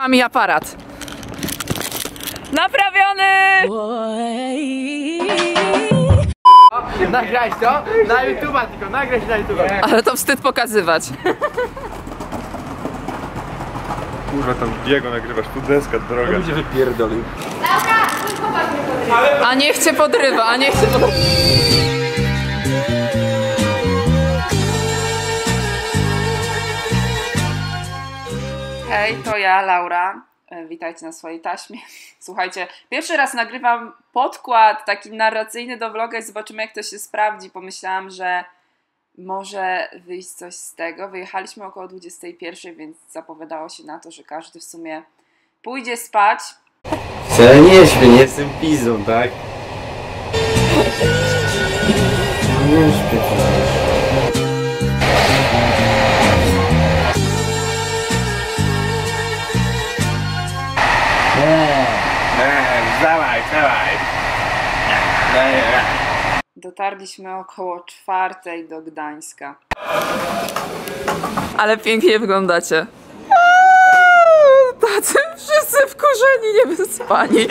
Mam mi aparat. Naprawiony! Nagrać to? Na YouTube'a tylko, nagrać na YouTube'a. Ale to wstyd pokazywać. Kurwa, tam Diego nagrywasz, tu deska droga. Ludzie wypierdolił. A niech cię podrywa, a niech cię podrywa. Hej, to ja, Laura. E, Witajcie na swojej taśmie. Słuchajcie, pierwszy raz nagrywam podkład taki narracyjny do vloga i zobaczymy jak to się sprawdzi. Pomyślałam, że może wyjść coś z tego. Wyjechaliśmy około 21, więc zapowiadało się na to, że każdy w sumie pójdzie spać. Wcale nie śpię, nie jestem pizą, tak? Nie śpię. Dotarliśmy około czwartej do Gdańska. Ale pięknie wyglądacie. Tacy wszyscy wkurzeni, niewyspani.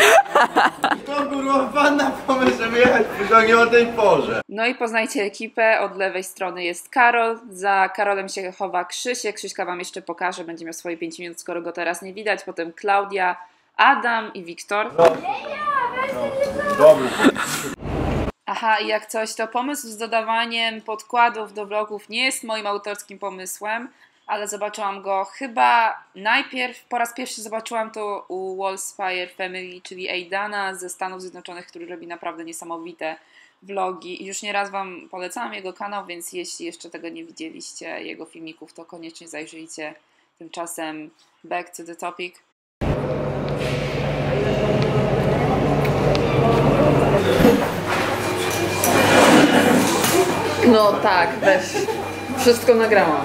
To kurwa pan na pomysł, żeby jechać pociągiem o tej porze. No i poznajcie ekipę. Od lewej strony jest Karol. Za Karolem się chowa Krzysiek. Krzyśka wam jeszcze pokażę. Będzie miał swoje 5 minut, skoro go teraz nie widać. Potem Klaudia, Adam i Wiktor. Dobry. Aha, i jak coś, to pomysł z dodawaniem podkładów do vlogów nie jest moim autorskim pomysłem, ale zobaczyłam go chyba najpierw, po raz pierwszy zobaczyłam to u Wallspire Family, czyli Aidana ze Stanów Zjednoczonych, który robi naprawdę niesamowite vlogi już nieraz Wam polecałam jego kanał, więc jeśli jeszcze tego nie widzieliście, jego filmików, to koniecznie zajrzyjcie. Tymczasem back to the topic. No tak, weź. Wszystko nagrałam.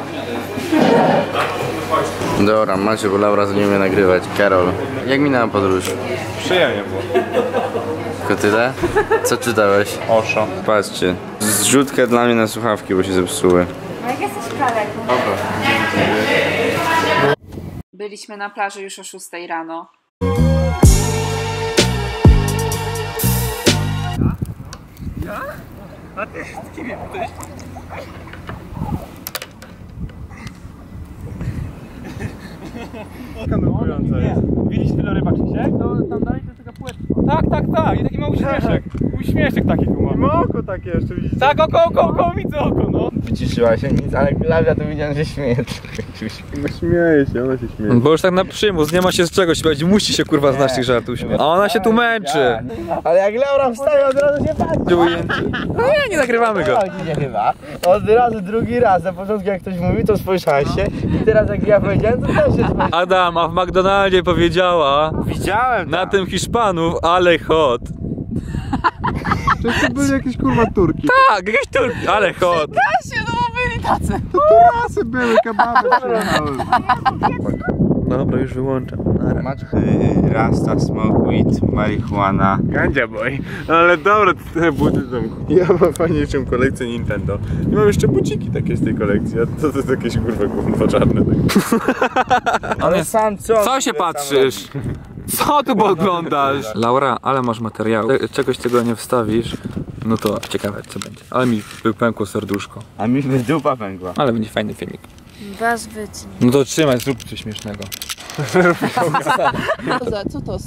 Dobra, macie, bo Laura z nie umie nagrywać. Karol, jak minęła podróż? Przyjemnie było. Tylko tyle? Co czytałeś? Oszo. Patrzcie, zrzutkę dla mnie na słuchawki, bo się zepsuły. A jak jesteś kaleką? Byliśmy na plaży już o 6 rano. Kamerująca jest. Widzisz wieloryba, Krzysiek? To tam dalej to taka płetwa. Tak, tak, tak. I taki mały uśmieszek. Uśmieszek taki tu I ma. ma oko takie jeszcze, widzicie? Tak, oko, oko, oko, widzę oko, no. Wyciszyła się nic, ale Klaudia to widziałem, że śmieje No śmieje się, ona się śmieje. Bo już tak na przymus, nie ma się z czego śmiać, musi się kurwa znać tych żartów śmiać. A ona się tu męczy. Ale jak Laura wstaje, od razu się patrzy. No nie, nie nagrywamy go. Chyba. Od razu, drugi raz. Na początku jak ktoś mówi, to spojrzałaś się. I teraz jak ja powiedziałem, to też się spojrzałeś. Adam, a w McDonaldzie powiedziała Widziałem na tym Hiszpanów, ale hot. To były jakieś kurwa turki. Tak, jakieś turki, ale hot. Się, no bo byli tacy. To rasy były, kebaby przyjechały. Dobra, już wyłączam. Rasta, smoke, weed, marihuana. Gandzia boy. No ale dobra, to te buty są. Ja mam fajniejszą kolekcję Nintendo. I mam jeszcze buciki takie z tej kolekcji, a to, to, to jakieś kurwa gówno czarne. Ale sam co? Co się patrzysz? Co tu podglądasz? Laura, ale masz materiał. Czegoś tego nie wstawisz, no to ciekawe co będzie. Ale mi wypękło serduszko. A mi by dupa pękła. Ale będzie fajny filmik. Was wytnij. No to trzymaj, zrób coś śmiesznego. Co to? Co to?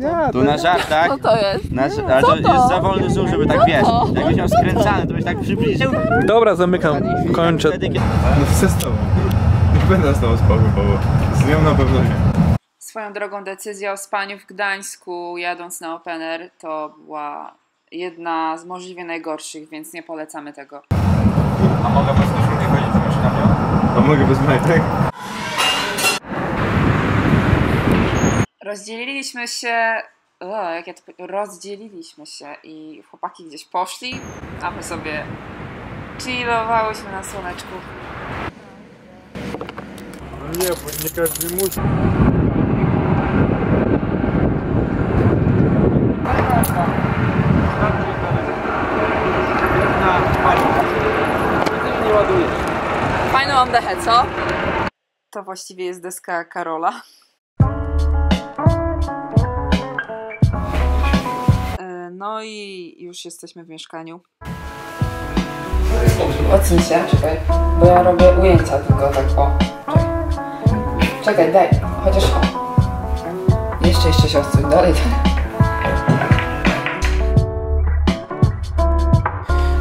Ja, Tu na żartach. Co to jest? Na, ale to jest za wolny zoom, żeby tak wiesz. Jakbyś miał skręcany, to byś tak przybliżył. Dobra, zamykam, kończę. Wtedy, kiedy... No chcę z tobą. Nie będę z tobą spał chyba, z nią na pewno nie. Swoją drogą decyzja o spaniu w Gdańsku jadąc na Opener to była jedna z możliwie najgorszych, więc nie polecamy tego. A mogę bez koszulki chodzić do mieszkania? A mogę bez majtek? Rozdzieliliśmy się. O, jak ja to Rozdzieliliśmy się i chłopaki gdzieś poszli, a my sobie chillowałyśmy na słoneczku. No nie, bo nie każdy musi. co? To właściwie jest deska Karola. E, no i już jesteśmy w mieszkaniu. Odsuń się, czekaj, bo ja robię ujęcia tylko tak o. Czekaj, czekaj daj, chociaż o. Jeszcze, jeszcze się odsuń, dalej, dalej.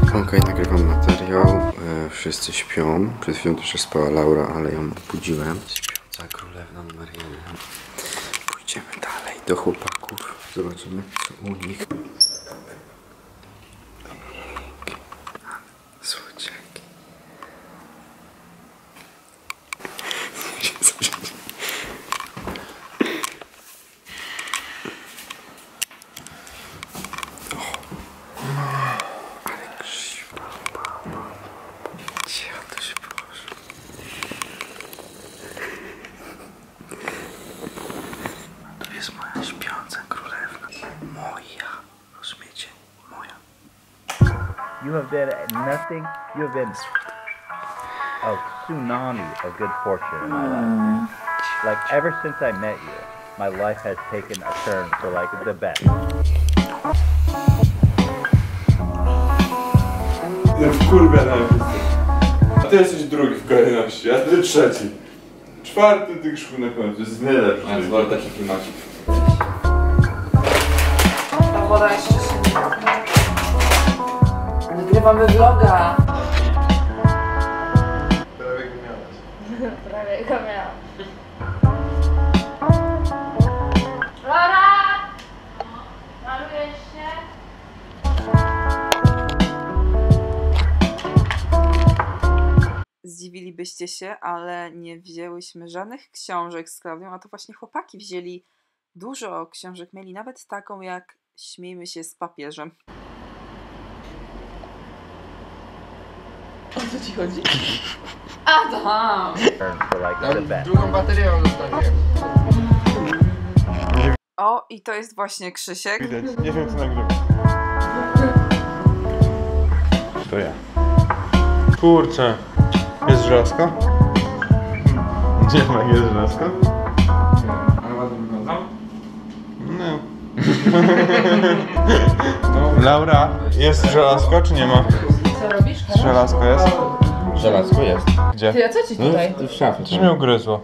Okej, okay, nagrywam materiał. Wszyscy śpią. Przed chwilą też spała Laura, ale ją obudziłem. Śpiąca królewna numer jeden. Pójdziemy dalej do chłopaków. Zobaczymy co u nich. Moja. Rozumiecie? Moja. You have been nothing. You have been a tsunami of good fortune in my life. Mm. Like ever since I met you, my life has taken a turn for like the best. Kurwa na A ty jesteś drugi w kolejności, a ty trzeci. Czwarty ty grzchu na końcu, jest najlepszy. Ja wolę taki klimacik. Woda jeszcze się nie Nagrywamy vloga. Prawie go miałam. Laura! Malujesz się? Zdziwilibyście się, ale nie wzięłyśmy żadnych książek z Klaudią, a to właśnie chłopaki wzięli dużo książek. Mieli nawet taką jak Śmiejmy się z papieżem. O co ci chodzi? Adam! Best. Drugą baterię mam zostawiłem. O, i to jest właśnie Krzysiek. Widać, nie wiem co nagrywam. To ja. Kurczę. Jest żelazko? Nie ma, jest żelazko? Laura, jest żelazko czy nie ma? Co robisz? Żelazko jest? Żelazko jest. Gdzie? Ty, a co ci tutaj? To w szafie. Coś mnie ugryzło.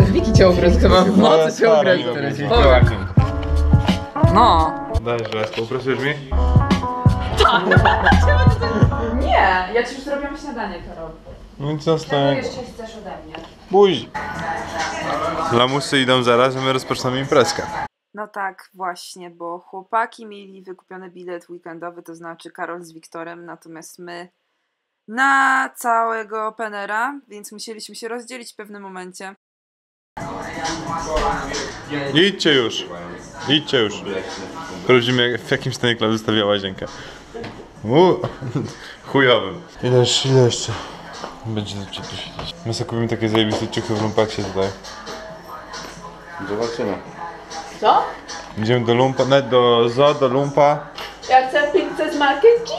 Wiki cię ugryzł chyba. No, co cię ugryzł? No. Daj żelazko, upracujesz mi? Nie, ja ci już zrobiłam śniadanie, Karol. No i co z tego? Jeszcze chcesz ode mnie. Buź. Lamusy idą zaraz, a my rozpoczynamy imprezkę. No tak, właśnie, bo chłopaki mieli wykupiony bilet weekendowy, to znaczy Karol z Wiktorem, natomiast my na całego Penera, więc musieliśmy się rozdzielić w pewnym momencie. Idźcie już. Idźcie już. Sprawdzimy w jakim stanie Klaudia zostawiła łazienkę. U, chujowym. Ile, jeszcze- ile jeszcze? Będzie tu tu siedzieć. My sobie kupimy takie zajebiste ciuchy w lumpaksie tutaj. Zobaczymy. Co? Idziemy do lumpa, nawet do zo, do lumpa. Ja chcę pizzę z marchewki.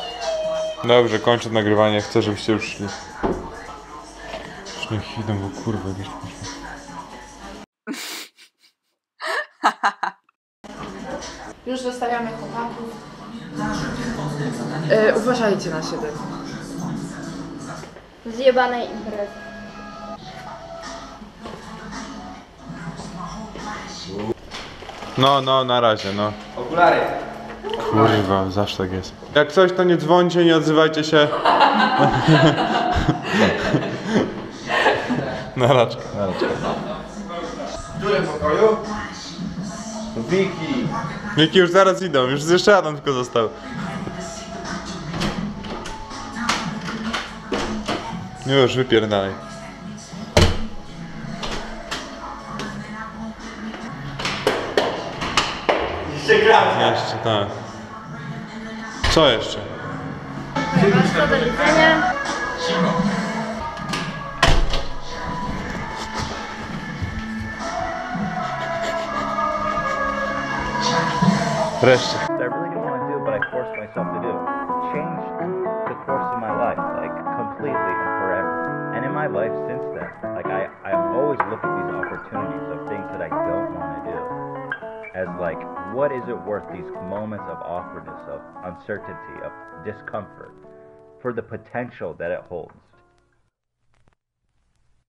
Dobrze, kończę nagrywanie, chcę żebyście już szli. Już niech idą, bo kurwa poszło. Już zostawiamy chłopaków. E, uważajcie na siebie. Zjebanej imprezy. No, no, na razie, no. Okulary. Kurwa, zawsze tak jest. Jak coś, to nie dzwońcie, nie odzywajcie się. na raczkę, na raczkę. W którym pokoju? Wiki. Miki już zaraz idą, już jeszcze Adam tylko został. Już, wypierdalaj. Jeszcze, tak. Co jeszcze? Do widzenia. I really didn't want to do, but I forced myself to do. Changed the course of my life, like completely and forever. And in my life since then, like I, I always look at these opportunities of things that I don't want to do as like, what is it worth these moments of awkwardness, of uncertainty, of discomfort, for the potential that it holds?